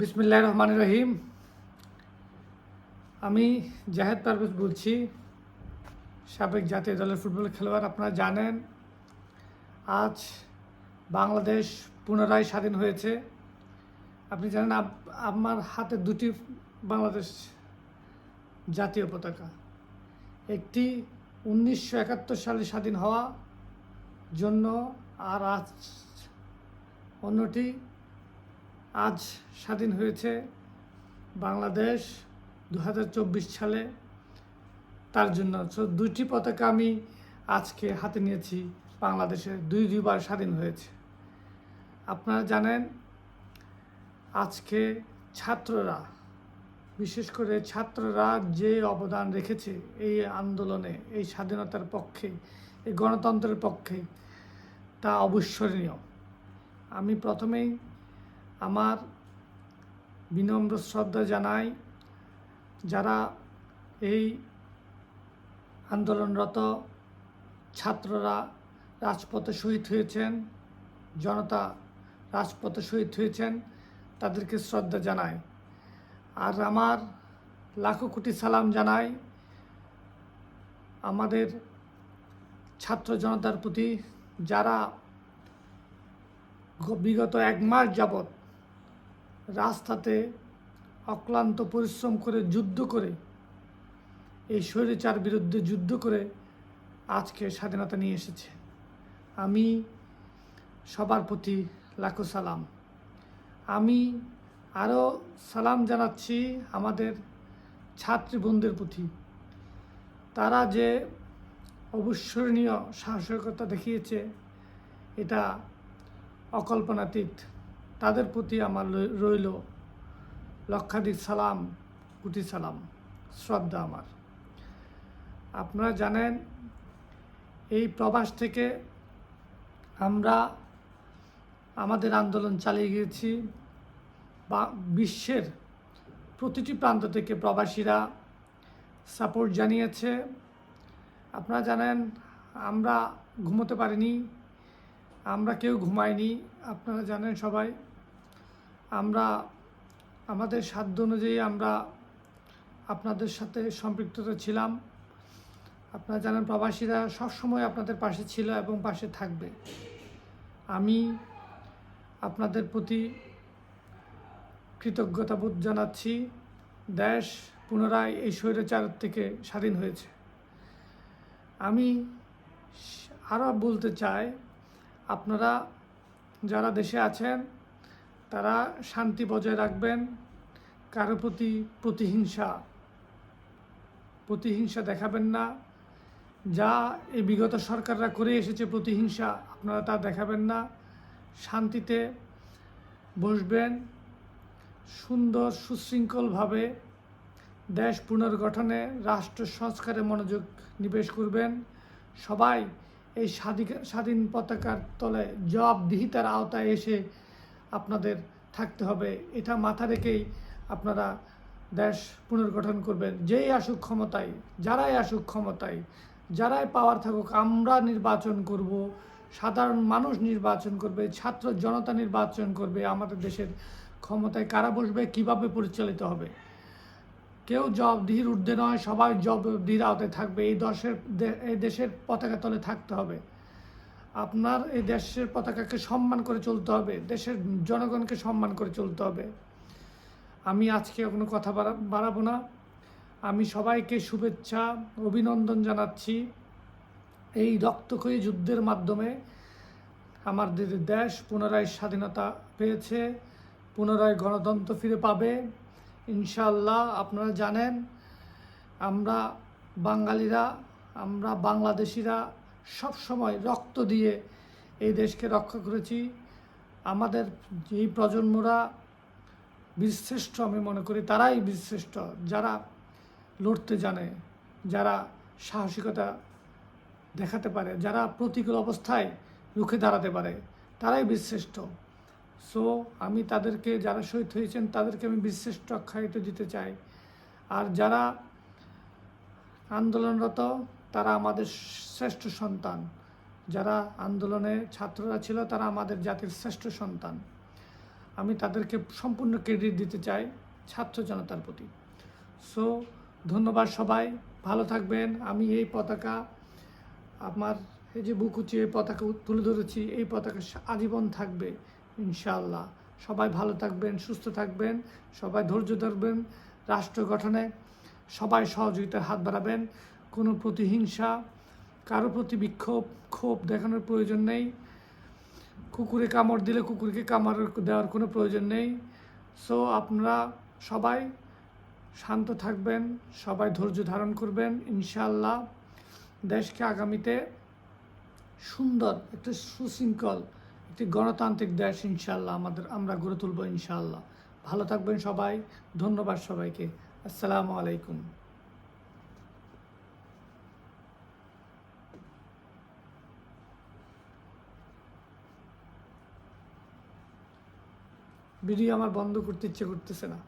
বিসমিল্লাহ রহমান রহিম আমি জাহেদ পারভেজ বলছি, সাবেক জাতীয় দলের ফুটবল খেলোয়াড়, আপনারা জানেন, আজ বাংলাদেশ পুনরায় স্বাধীন হয়েছে। আপনি জানেন আমার হাতে দুটি বাংলাদেশ জাতীয় পতাকা। একটি উনিশশো একাত্তর সালে স্বাধীন হওয়া জন্য আর আজ অন্যটি আজ স্বাধীন হয়েছে বাংলাদেশ দু হাজার চব্বিশ সালে। তার জন্য দুইটি পতাকা আমি আজকে হাতে নিয়েছি, বাংলাদেশে দুই, দুইবার স্বাধীন হয়েছে। আপনারা জানেন, আজকে ছাত্ররা, বিশেষ করে ছাত্ররা যে অবদান রেখেছে এই আন্দোলনে, এই স্বাধীনতার পক্ষে, এই গণতন্ত্রের পক্ষে, তা অবিস্মরণীয়। আমি প্রথমেই আমার বিনম্র শ্রদ্ধা জানাই যারা এই আন্দোলনরত ছাত্ররা রাজপথে শহীদ হয়েছেন, জনতা রাজপথে শহীদ হয়েছেন, তাদেরকে শ্রদ্ধা জানাই। আর আমার লাখো কোটি সালাম জানাই আমাদের ছাত্র জনতার প্রতি যারা বিগত এক মাস যাবৎ রাস্তাতে অক্লান্ত পরিশ্রম করে, যুদ্ধ করে, এই স্বৈরাচার বিরুদ্ধে যুদ্ধ করে আজকে স্বাধীনতা নিয়ে এসেছে। আমি সবার প্রতি লাখো সালাম। আমি আরও সালাম জানাচ্ছি আমাদের ছাত্রী বোনদের প্রতি। তারা যে অবিস্মরণীয় সাহসিকতা দেখিয়েছে, এটা অকল্পনাতীত। তাদের প্রতি আমার রইল লক্ষাধিক সালাম, কোটি সালাম, শ্রদ্ধা আমার। আপনারা জানেন, এই প্রবাস থেকে আমরা আমাদের আন্দোলন চালিয়ে গিয়েছি। বা বিশ্বের প্রতিটি প্রান্ত থেকে প্রবাসীরা সাপোর্ট জানিয়েছে। আপনারা জানেন, আমরা ঘুমোতে পারিনি, আমরা কেউ ঘুমাইনি, আপনারা জানেন সবাই। আমরা আমাদের সাধ্য অনুযায়ী আমরা আপনাদের সাথে সম্পৃক্ততা ছিলাম। আপনারা জানেন প্রবাসীরা সবসময় আপনাদের পাশে ছিল এবং পাশে থাকবে। আমি আপনাদের প্রতি কৃতজ্ঞতাবোধ জানাচ্ছি। দেশ পুনরায় এই স্বৈরাচার থেকে স্বাধীন হয়েছে। আমি আরও বলতে চাই, আপনারা যারা দেশে আছেন তারা শান্তি বজায় রাখবেন। কারও প্রতি প্রতিহিংসা প্রতিহিংসা দেখাবেন না। যা এই বিগত সরকাররা করে এসেছে প্রতিহিংসা, আপনারা তা দেখাবেন না। শান্তিতে বসবেন, সুন্দর, সুশৃঙ্খলভাবে দেশ পুনর্গঠনে, রাষ্ট্র সংস্কারে মনোযোগ নিবেশ করবেন। সবাই এই স্বাধীন স্বাধীন পতাকার তলে জবাবদিহিতার আওতায় এসে আপনাদের থাকতে হবে। এটা মাথা রেখেই আপনারা দেশ পুনর্গঠন করবেন। যেই আসুক ক্ষমতায়, যারাই আসুক ক্ষমতায়, যারাই পাওয়ার থাকুক, আমরা নির্বাচন করব। সাধারণ মানুষ নির্বাচন করবে, ছাত্র জনতা নির্বাচন করবে, আমাদের দেশের ক্ষমতায় কারা বসবে, কীভাবে পরিচালিত হবে। কেউ জবাবদিহির ঊর্ধ্বে নয়, সবাই জবাবদিহির আওতায় থাকবে। এই দেশের এই দেশের পতাকা তলে থাকতে হবে। আপনার এই দেশের পতাকাকে সম্মান করে চলতে হবে, দেশের জনগণকে সম্মান করে চলতে হবে। আমি আজকে কোনো কথা বাড়াবো না। আমি সবাইকে শুভেচ্ছা, অভিনন্দন জানাচ্ছি। এই রক্তক্ষয়ী যুদ্ধের মাধ্যমে আমাদের দেশ পুনরায় স্বাধীনতা পেয়েছে, পুনরায় গণতন্ত্র ফিরে পাবে। ইনশাল্লাহ আপনারা জানেন, আমরা বাঙালিরা, আমরা বাংলাদেশিরা সব সময় রক্ত দিয়ে এই দেশকে রক্ষা করেছি। আমাদের এই প্রজন্মরা বীরশ্রেষ্ঠ আমি মনে করি, তারাই বীরশ্রেষ্ঠ। যারা লড়তে জানে, যারা সাহসিকতা দেখাতে পারে, যারা প্রতিকূল অবস্থায় রুখে দাঁড়াতে পারে, তারাই বীরশ্রেষ্ঠ। সো আমি তাদেরকে, যারা শহীদ হয়েছেন, তাদেরকে আমি বীরশ্রেষ্ঠ আখ্যায়িত দিতে চাই। আর যারা আন্দোলনরত তারা আমাদের শ্রেষ্ঠ সন্তান। যারা আন্দোলনে ছাত্ররা ছিল, তারা আমাদের জাতির শ্রেষ্ঠ সন্তান। আমি তাদেরকে সম্পূর্ণ ক্রেডিট দিতে চাই ছাত্র জনতার প্রতি। সো ধন্যবাদ সবাই। ভালো থাকবেন। আমি এই পতাকা, আমার এই যে বুকুচি এই পতাকা তুলে ধরেছি, এই পতাকা আজীবন থাকবে, ইনশাআল্লাহ। সবাই ভালো থাকবেন, সুস্থ থাকবেন, সবাই ধৈর্য ধরবেন, রাষ্ট্র গঠনে সবাই সহযোগিতার হাত বাড়াবেন। কোনো প্রতিহিংসা, কারও প্রতি বিক্ষোভ, ক্ষোভ দেখানোর প্রয়োজন নেই। কুকুরে কামড় দিলে কুকুরকে কামড় দেওয়ার কোনো প্রয়োজন নেই। সো আপনারা সবাই শান্ত থাকবেন, সবাই ধৈর্য ধারণ করবেন। ইনশাল্লাহ দেশকে আগামীতে সুন্দর, একটি সুশৃঙ্খল, একটি গণতান্ত্রিক দেশ ইনশাল্লাহ আমাদের, আমরা গড়ে তুলব ইনশাল্লাহ ভালো থাকবেন সবাই। ধন্যবাদ সবাইকে। আসসালামু আলাইকুম। ভিডিও আমার বন্ধ করতে ইচ্ছে করতেছে না।